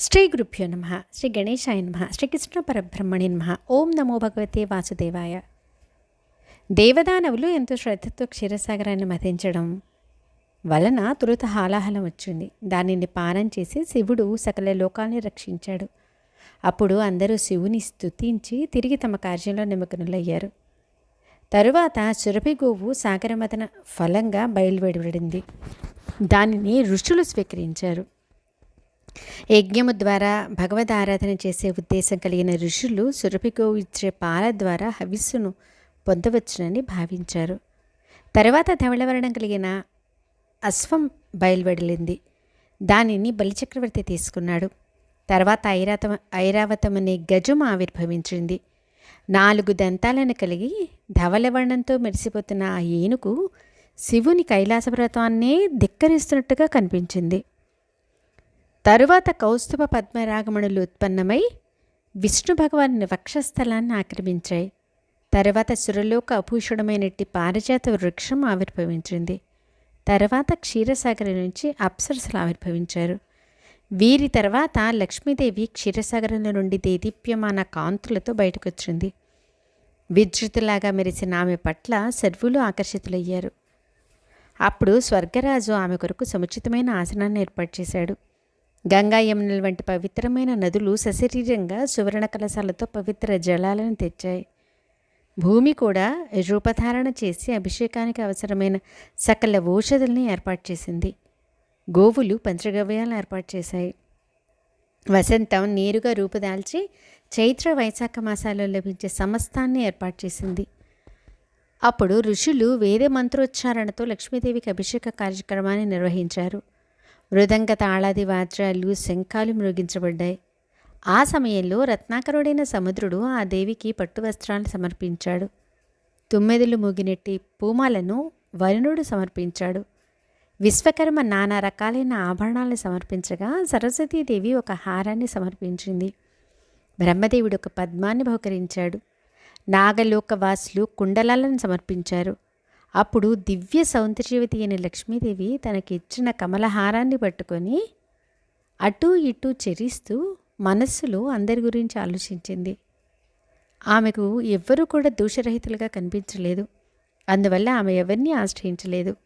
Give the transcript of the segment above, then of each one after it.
శ్రీ గురుభ్యో నమ శ్రీ గణేశాయ నమ శ్రీకృష్ణ పరబ్రహ్మణి నమ. ఓం నమో భగవతే వాసుదేవాయ. దేవదానవులు ఎంతో శ్రద్ధతో క్షీరసాగరాన్ని మతించడం వలన తొలుత హాలాహలం వచ్చింది. దానిని పానం చేసి శివుడు సకల లోకాల్ని రక్షించాడు. అప్పుడు అందరూ శివుని స్తుతించి తిరిగి తమ కార్యంలో నిమగ్నులయ్యారు. తరువాత సురభి గోవు సాగరమతన ఫలంగా బయలువెడబడింది. దానిని ఋషులు స్వీకరించారు. యజ్ఞము ద్వారా భగవద్ ఆరాధన చేసే ఉద్దేశం కలిగిన ఋషులు సురభిగో ఇచ్చే పాల ద్వారా హవిస్సును పొందవచ్చునని భావించారు. తర్వాత ధవళవరణం కలిగిన అశ్వం బయలువెడలింది. దానిని బలిచక్రవర్తి తీసుకున్నాడు. తర్వాత ఐరాతం ఐరావతం అనే గజం ఆవిర్భవించింది. నాలుగు దంతాలను కలిగి ధవలవర్ణంతో మెరిసిపోతున్న ఆ ఏనుగు శివుని కైలాసవ్రతాన్నే ధిక్కరిస్తున్నట్టుగా కనిపించింది. తరువాత కౌస్తుభ పద్మరాగమణులు ఉత్పన్నమై విష్ణు భగవాన్ వక్షస్థలాన్ని ఆక్రమించాయి. తర్వాత సురలోక అభూషణమైనట్టి పారిజాత వృక్షం ఆవిర్భవించింది. తర్వాత క్షీరసాగర్ నుంచి అప్సరసలు ఆవిర్భవించారు. వీరి తర్వాత లక్ష్మీదేవి క్షీరసాగరంలో నుండి దేదీప్యమాన కాంతులతో బయటకొచ్చింది. విద్యుత్తులాగా మెరిసిన ఆమె పట్ల సర్వులు ఆకర్షితులయ్యారు. అప్పుడు స్వర్గరాజు ఆమె కొరకు సముచితమైన ఆసనాన్ని ఏర్పాటు చేశాడు. గంగా యమునల వంటి పవిత్రమైన నదులు సశరీరంగా సువర్ణ కలశాలతో పవిత్ర జలాలను తెచ్చాయి. భూమి కూడా రూపధారణ చేసి అభిషేకానికి అవసరమైన సకల ఔషధుల్ని ఏర్పాటు చేసింది. గోవులు పంచగవ్యాలను ఏర్పాటు చేశాయి. వసంతం నేరుగా రూపుదాల్చి చైత్ర వైశాఖ మాసాల్లో లభించే సమస్తాన్ని ఏర్పాటు చేసింది. అప్పుడు ఋషులు వేద మంత్రోచ్చారణతో లక్ష్మీదేవికి అభిషేక కార్యక్రమాన్ని నిర్వహించారు. మృదంగ తాళాది వాద్రాలు శంఖాలు మృగించబడ్డాయి. ఆ సమయంలో రత్నాకరుడైన సముద్రుడు ఆ దేవికి పట్టు వస్త్రాలు సమర్పించాడు. తుమ్మెదులు మూగినెట్టి పూమాలను వరుణుడు సమర్పించాడు. విశ్వకర్మ నానా రకాలైన ఆభరణాలను సమర్పించగా సరస్వతీదేవి ఒక హారాన్ని సమర్పించింది. బ్రహ్మదేవుడు ఒక పద్మాన్ని బహుకరించాడు. నాగలోకవాసులు కుండలాలను సమర్పించారు. అప్పుడు దివ్య సౌందర్యవతి అయిన లక్ష్మీదేవి తనకిచ్చిన కమలహారాన్ని పట్టుకొని అటూ ఇటూ చెరిస్తూ మనస్సులో అందరి గురించి ఆలోచించింది. ఆమెకు ఎవ్వరూ కూడా దోషరహితులుగా కనిపించలేదు. అందువల్ల ఆమె ఎవరిని ఆశ్రయించలేదు.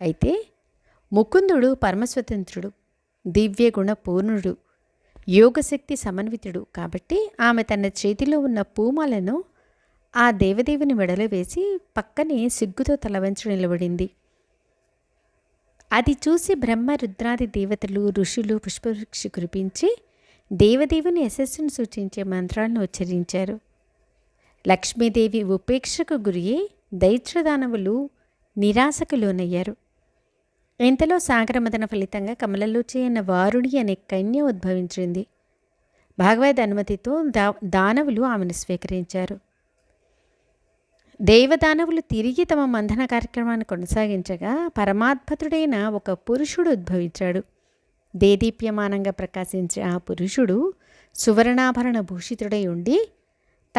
అయితే ముకుందుడు పరమస్వతంత్రుడు దివ్య గుణ పూర్ణుడు యోగశక్తి సమన్వితుడు కాబట్టి ఆమె తన చేతిలో ఉన్న పూమాలను ఆ దేవదేవిని మెడలో వేసి పక్కనే సిగ్గుతో తలవంచి నిలబడింది. అది చూసి బ్రహ్మ రుద్రాది దేవతలు ఋషులు పుష్పవృక్షి కురిపించి దేవదేవుని యశస్సును సూచించే మంత్రాలను ఉచ్చరించారు. లక్ష్మీదేవి ఉపేక్షకు గురియే దైత్రదానవులు నిరాశకు లోనయ్యారు ఇంతలో సాగరమదన ఫలితంగా కమలలో చేయన వారుడి అనే కన్య ఉద్భవించింది. భాగవత అనుమతితో దా దానవులు ఆమెను స్వీకరించారు. దేవదానవులు తిరిగి తమ మంథన కార్యక్రమాన్ని కొనసాగించగా పరమాద్భుతుడైన ఒక పురుషుడు ఉద్భవించాడు. దేదీప్యమానంగా ప్రకాశించే ఆ పురుషుడు సువర్ణాభరణ భూషితుడై ఉండి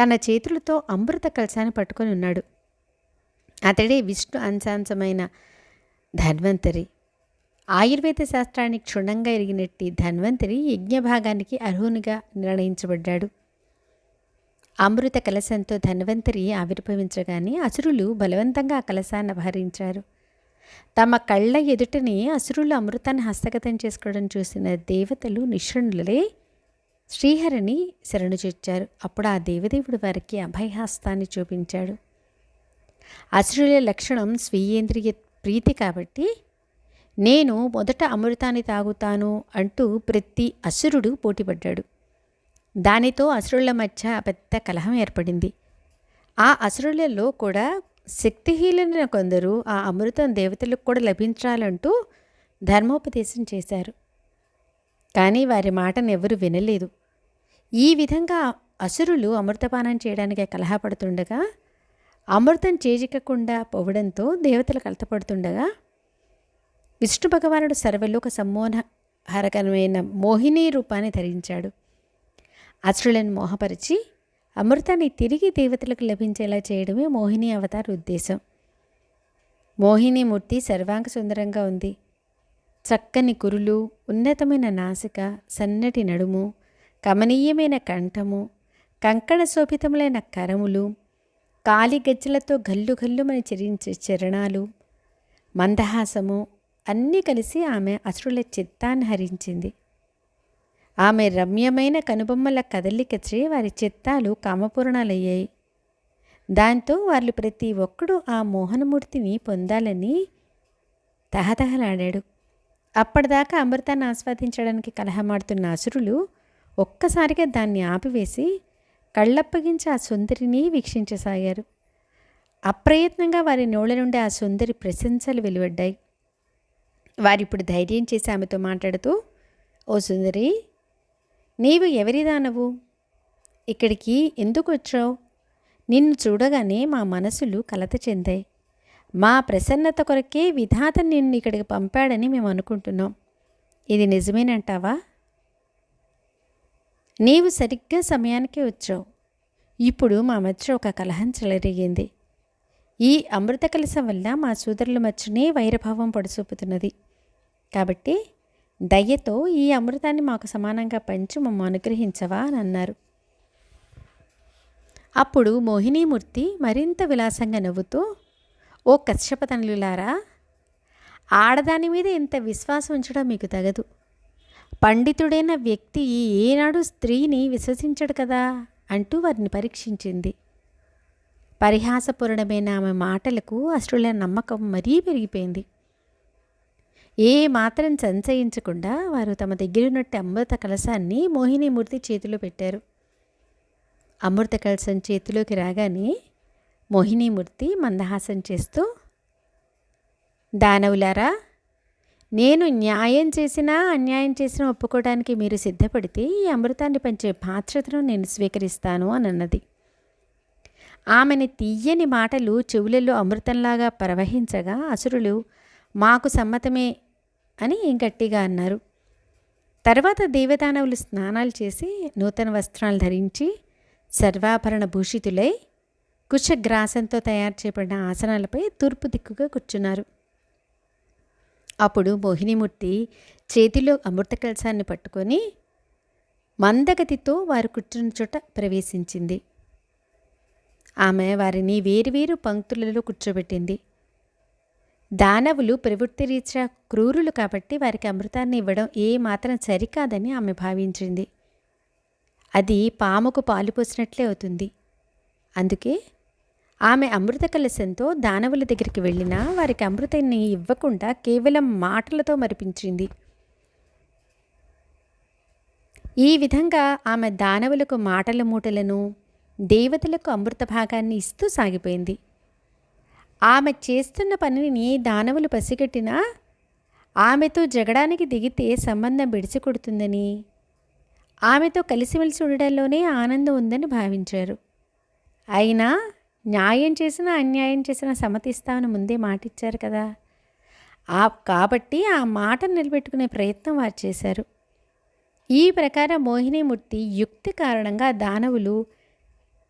తన చేతులతో అమృత కలశాన్ని పట్టుకొని ఉన్నాడు. అతడే విష్ణు అంశాంశమైన ధన్వంతరి. ఆయుర్వేద శాస్త్రానికి క్షుణ్ణంగా ఎరిగినట్టి ధన్వంతరి యజ్ఞభాగానికి అర్హునిగా నిర్ణయించబడ్డాడు. అమృత కలశంతో ధన్వంతరి ఆవిర్భవించగానే అసురులు బలవంతంగా ఆ కలశాన్ని అపహరించారు. తమ కళ్ళ ఎదుటనే అసురులు అమృతాన్ని హస్తగతం చేసుకోవడం చూసిన దేవతలు నిష్ణులే శ్రీహరిని శరణు చేర్చారు. అప్పుడు ఆ దేవదేవుడు వారికి అభయహస్తాన్ని చూపించాడు. అసురుల లక్షణం స్వీయేంద్రియ ప్రీతి కాబట్టి నేను మొదట అమృతాన్ని తాగుతాను అంటూ ప్రతి అసురుడు పోటీపడ్డాడు. దానితో అసురుల మధ్య పెద్ద కలహం ఏర్పడింది. ఆ అసురులలో కూడా శక్తిహీనులైన కొందరు ఆ అమృతం దేవతలకు కూడా లభించాలంటూ ధర్మోపదేశం చేశారు. కానీ వారి మాటను ఎవరు వినలేదు. ఈ విధంగా అసురులు అమృతపానం చేయడానికి కలహపడుతుండగా అమృతం చేజిక్కకుండా పోవడంతో దేవతలు కలతపడుతుండగా విష్ణు భగవానుడు సర్వలోక సమ్మోహరకరమైన మోహిని రూపాన్ని ధరించాడు. అసురులను మోహపరిచి అమృతాన్ని తిరిగి దేవతలకు లభించేలా చేయడమే మోహిని అవతార ఉద్దేశం. మోహిని మూర్తి సర్వాంగ సుందరంగా ఉంది. చక్కని కురులు ఉన్నతమైన నాసిక సన్నటి నడుము కమనీయమైన కంఠము కంకణ శోభితములైన కరములు కాలి గజ్జలతో గల్లు గల్లుమని చెరించే చరణాలు మందహాసము అన్నీ కలిసి ఆమె అసురుల చిత్తాన్ని హరించింది. ఆమె రమ్యమైన కనుబొమ్మల కదలికచే వారి చిత్తాలు కామపూర్ణాలయ్యాయి. దాంతో వాళ్ళు ప్రతి ఒక్కడూ ఆ మోహనమూర్తిని పొందాలని తహతహలాడాడు. అప్పటిదాకా అమృతాన్ని ఆస్వాదించడానికి కలహమాడుతున్న అసురులు ఒక్కసారిగా దాన్ని ఆపివేసి కళ్ళప్పగించి ఆ సుందరిని వీక్షించసాగారు. అప్రయత్నంగా వారి నోళ్ళ నుండి ఆ సుందరి ప్రశంసలు వెలువడ్డాయి. వారిప్పుడు ధైర్యం చేసి ఆమెతో మాట్లాడుతూ ఓ సుందరి నీవు ఎవరిదానవు? ఇక్కడికి ఎందుకు వచ్చావు? నిన్ను చూడగానే మా మనసులు కలత చెందాయి. మా ప్రసన్నత కొరకే విధాత నిన్ను ఇక్కడికి పంపాడని మేము అనుకుంటున్నాం. ఇది నిజమేనంటావా? నీవు సరిగ్గా సమయానికే వచ్చావు. ఇప్పుడు మా మధ్య ఒక కలహం చెలరిగింది. ఈ అమృత కలశం వల్ల మా సోదరుల మధ్యనే వైరభావం పొడిచూపుతున్నది కాబట్టి దయ్యతో ఈ అమృతాన్ని మాకు సమానంగా పంచి మమ్మ అనుగ్రహించవా అని అన్నారు. అప్పుడు మోహినీమూర్తి మరింత విలాసంగా నవ్వుతూ ఓ కశ్యపతనులారా ఆడదాని మీద ఇంత విశ్వాసం ఉంచడం మీకు తగదు. పండితుడైన వ్యక్తి ఏనాడు స్త్రీని విశ్వసించడు కదా అంటూ వారిని పరీక్షించింది. పరిహాసపూర్ణమైన ఆమె మాటలకు అశ్రుల నమ్మకం మరీ పెరిగిపోయింది. ఏ మాత్రం సంచయించకుండా వారు తమ దగ్గరున్నట్టు అమృత కలశాన్ని మోహినీమూర్తి చేతిలో పెట్టారు. అమృత కలశం చేతిలోకి రాగానే మోహినీమూర్తి మందహాసం చేస్తూ దానవులారా నేను న్యాయం చేసినా అన్యాయం చేసినా ఒప్పుకోవడానికి మీరు సిద్ధపడితే ఈ అమృతాన్ని పంచే బాధ్యతను నేను స్వీకరిస్తాను అని అన్నది. ఆమెని తీయని మాటలు చెవులలో అమృతంలాగా ప్రవహించగా అసురులు మాకు సమ్మతమే అని గట్టిగా అన్నారు. తర్వాత దేవదానవులు స్నానాలు చేసి నూతన వస్త్రాలు ధరించి సర్వాభరణ భూషితులై కుశగ్రాసంతో తయారు చేయబడిన ఆసనాలపై తూర్పు దిక్కుగా కూర్చున్నారు. అప్పుడు మోహినిమూర్తి చేతిలో అమృత కలశాన్ని పట్టుకొని మందగతితో వారు కూర్చున్న చోట ప్రవేశించింది. ఆమె వారిని వేరువేరు పంక్తులలో కూర్చోబెట్టింది. దానవులు ప్రవృత్తి రీత్యా క్రూరులు కాబట్టి వారికి అమృతాన్ని ఇవ్వడం ఏ మాత్రం సరికాదని ఆమె భావించింది. అది పాముకు పాలు పోసినట్లే అవుతుంది. అందుకే ఆమె అమృత కలశంతో దానవుల దగ్గరికి వెళ్ళినా వారికి అమృతాన్ని ఇవ్వకుండా కేవలం మాటలతో మరిపించింది. ఈ విధంగా ఆమె దానవులకు మాటల మూటలను దేవతలకు అమృత భాగాన్ని ఇస్తూ సాగిపోయింది. ఆమె చేస్తున్న పనిని దానవులు పసిగట్టినా ఆమెతో జగడానికి దిగితే సంబంధం విడిచికొడుతుందని. ఆమెతో కలిసిమెలిసి ఉండడంలోనే ఆనందం ఉందని భావించారు. అయినా న్యాయం చేసినా అన్యాయం చేసినా సమతిస్తామని ముందే మాటిచ్చారు కదా. ఆ కాబట్టి ఆ మాటను నిలబెట్టుకునే ప్రయత్నం వారు చేశారు. ఈ ప్రకారం మోహినీమూర్తి యుక్తి కారణంగా దానవులు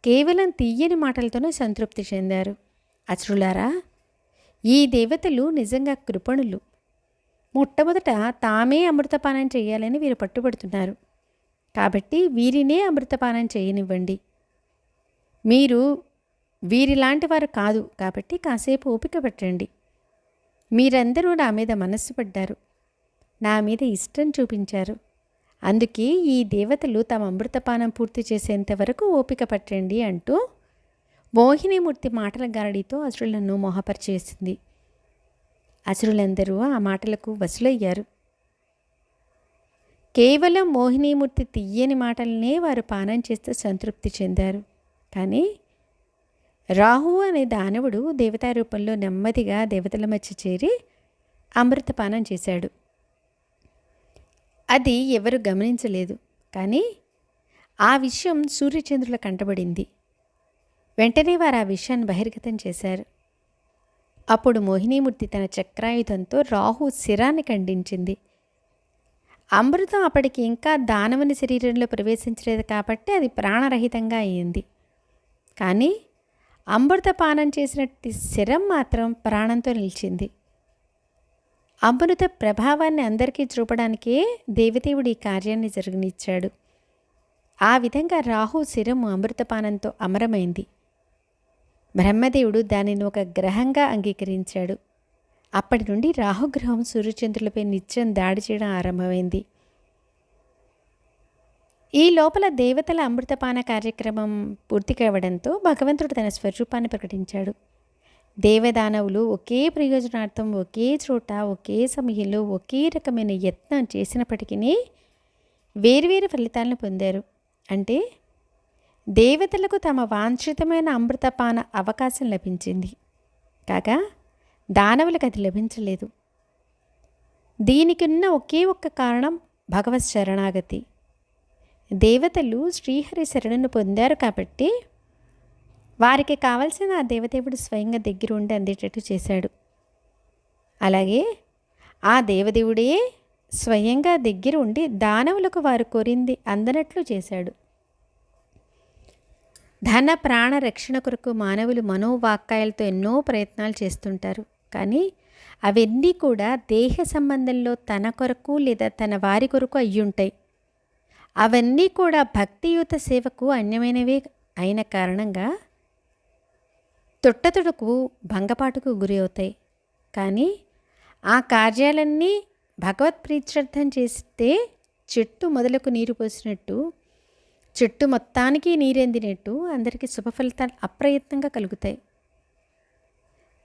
కేవలం తీయని మాటలతోనే సంతృప్తి చెందారు. అచురులారా ఈ దేవతలు నిజంగా కృపణులు. మొట్టమొదట తామే అమృతపానం చేయాలని వీరు పట్టుబడుతున్నారు. కాబట్టి వీరినే అమృతపానం చేయనివ్వండి. మీరు వీరిలాంటి వారు కాదు కాబట్టి కాసేపు ఓపిక పెట్టండి. మీరందరూ నా మీద మనస్సు పడ్డారు. నా మీద ఇష్టం చూపించారు. అందుకే ఈ దేవతలు తమ అమృతపానం పూర్తి చేసేంత వరకు ఓపిక పట్టండి అంటూ మోహినీమూర్తి మాటల గారడితో అసురులను మోహపరిచేసింది. అసురులందరూ ఆ మాటలకు వసులయ్యారు. కేవలం మోహినీమూర్తి తీయని మాటలనే వారు పానం చేస్తూ సంతృప్తి చెందారు. కానీ రాహు అనే దానవుడు దేవతా రూపంలో నెమ్మదిగా దేవతల మధ్య చేరి అమృతపానం చేశాడు. అది ఎవరు గమనించలేదు. కానీ ఆ విషయం సూర్యచంద్రుల కంటబడింది. వెంటనే వారు ఆ విషయాన్ని బహిర్గతం చేశారు. అప్పుడు మోహినీమూర్తి తన చక్రాయుధంతో రాహు శిరాన్ని ఖండించింది. అమృతం అప్పటికి ఇంకా దానవుని శరీరంలో ప్రవేశించలేదు కాబట్టి అది ప్రాణరహితంగా అయింది. కానీ అమృతపానం చేసినట్టు శిరం మాత్రం ప్రాణంతో నిలిచింది. అమృత ప్రభావాన్ని అందరికీ చూపడానికే దేవదేవుడు ఈ కార్యాన్ని జరగనిచ్చాడు. ఆ విధంగా రాహు శిరము అమృతపానంతో అమరమైంది. బ్రహ్మదేవుడు దానిని ఒక గ్రహంగా అంగీకరించాడు. అప్పటి నుండి రాహుగ్రహం సూర్యచంద్రులపై నిత్యం దాడి చేయడం ఆరంభమైంది. ఈ లోపల దేవతల అమృతపాన కార్యక్రమం పూర్తి కావడంతో భగవంతుడు తన స్వరూపాన్ని ప్రకటించాడు. దేవదానవులు ఒకే ప్రయోజనార్థం ఒకే చోట ఒకే సమయంలో ఒకే రకమైన యత్నం చేసినప్పటికీ వేరువేరు ఫలితాలను పొందారు. అంటే దేవతలకు తమ వాంఛితమైన అమృతపాన అవకాశం లభించింది. కాగా దానవులకు అది లభించలేదు. దీనికి ఉన్న ఒకే ఒక్క కారణం భగవత్ శరణాగతి. దేవతలు శ్రీహరి శరణను పొందారు కాబట్టి వారికి కావలసిన ఆ దేవదేవుడు స్వయంగా దగ్గర ఉండి అందేటట్టు చేశాడు. అలాగే ఆ దేవదేవుడే స్వయంగా దగ్గర ఉండి దానవులకు వారు కోరింది అందనట్లు చేశాడు. ధన ప్రాణ రక్షణ కొరకు మానవులు మనోవాక్కాయాలతో ఎన్నో ప్రయత్నాలు చేస్తుంటారు. కానీ అవన్నీ కూడా దేహ సంబంధంలో తన కొరకు లేదా తన వారి కొరకు అయ్యుంటాయి అవన్నీ కూడా భక్తియుత సేవకు అన్యమైనవే అయిన కారణంగా తొట్టతుడుకు భంగపాటుకు గురి అవుతాయి. కానీ ఆ కార్యాలన్నీ భగవత్ ప్రీత్యర్థం చేస్తే చెట్టు మొదలకు నీరు పోసినట్టు చెట్టు మొత్తానికి నీరెందినట్టు అందరికీ శుభఫలితాలు అప్రయత్నంగా కలుగుతాయి.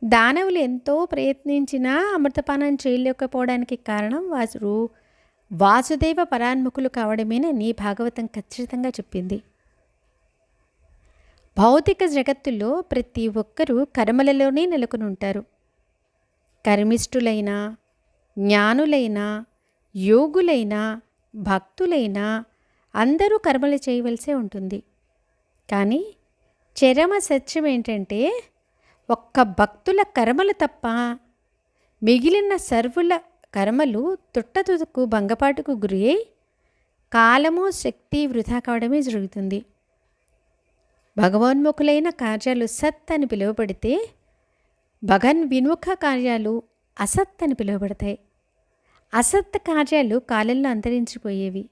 దానవులు ఎంతో ప్రయత్నించినా అమృతపానం చేయలేకపోవడానికి కారణం వారు వాసుదేవ పరాన్ముఖులు కావడమేనని భాగవతం ఖచ్చితంగా చెప్పింది. భౌతిక జగత్తులో ప్రతి ఒక్కరూ కర్మలలోనే నెలకొని ఉంటారు. కర్మిష్ఠులైన జ్ఞానులైన యోగులైన భక్తులైన అందరూ కర్మలు చేయవలసే ఉంటుంది. కానీ చరమ సత్యం ఏంటంటే ఒక్క భక్తుల కర్మలు తప్ప మిగిలిన సర్వుల కర్మలు తుట్టతుదకు భంగపాటుకు గురి అయి కాలము శక్తి వృధా కావడమే జరుగుతుంది. భగవన్ముఖులైన కార్యాలు సత్ అని పిలువబడితే భగన్ విముఖ కార్యాలు అసత్ అని పిలువబడతాయి. అసత్ కార్యాలు కాలంలో అంతరించిపోయేవి.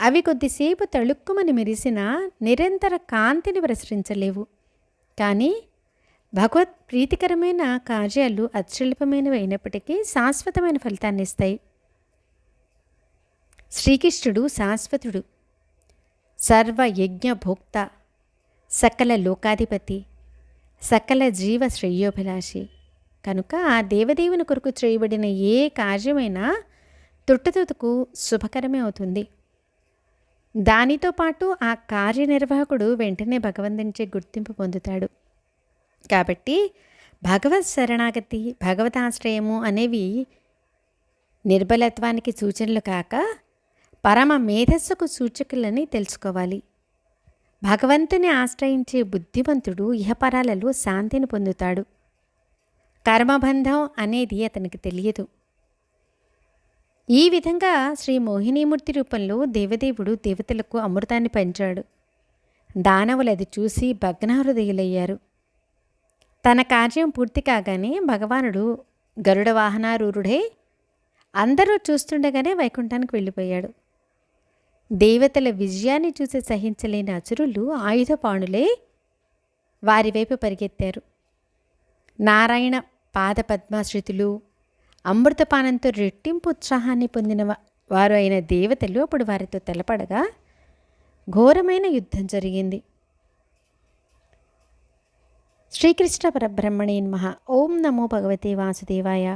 అవి కొద్దిసేపు తళుక్కుమని మెరిసినా నిరంతర కాంతిని ప్రసరించలేవు. కానీ భగవత్ ప్రీతికరమైన కార్యాలు అత్యల్పమైనవి అయినప్పటికీ శాశ్వతమైన ఫలితాన్ని ఇస్తాయి. శ్రీకృష్ణుడు శాశ్వతుడు సర్వ యజ్ఞ భోక్త సకల లోకాధిపతి సకల జీవ శ్రేయోభిలాషి కనుక ఆ దేవదేవుని కొరకు చేయబడిన ఏ కార్యమైనా తుట్టతుతుకు శుభకరమే అవుతుంది. దానితో పాటు ఆ కార్యనిర్వాహకుడు వెంటనే భగవంతునిచే గుర్తింపు పొందుతాడు. కాబట్టి భగవత్ శరణాగతి భగవతాశ్రయము అనేవి నిర్బలత్వానికి సూచనలు కాక పరమ మేధస్సుకు సూచకులని తెలుసుకోవాలి. భగవంతుని ఆశ్రయించే బుద్ధిమంతుడు ఇహపరాలలో శాంతిని పొందుతాడు. కర్మబంధం అనేది అతనికి తెలియదు. ఈ విధంగా శ్రీ మోహినీమూర్తి రూపంలో దేవదేవుడు దేవతలకు అమృతాన్ని పంచాడు. దానవులు అది చూసి భగ్నహృదయులయ్యారు. తన కార్యం పూర్తి కాగానే భగవానుడు గరుడ వాహనారూరుడై అందరూ చూస్తుండగానే వైకుంఠానికి వెళ్ళిపోయాడు. దేవతల విజయాన్ని చూసి సహించలేని అచురులు ఆయుధపాణులే వారి వైపు పరిగెత్తారు. నారాయణ పాదపద్మాశ్రుతులు అమృతపానంతో రెట్టింపు ఉత్సాహాన్ని పొందిన వారు అయిన దేవతలు అప్పుడు వారితో తెలపడగా ఘోరమైన యుద్ధం జరిగింది. శ్రీకృష్ణ పరబ్రహ్మణేన్ మహా ఓం నమో భగవతే వాసుదేవాయ.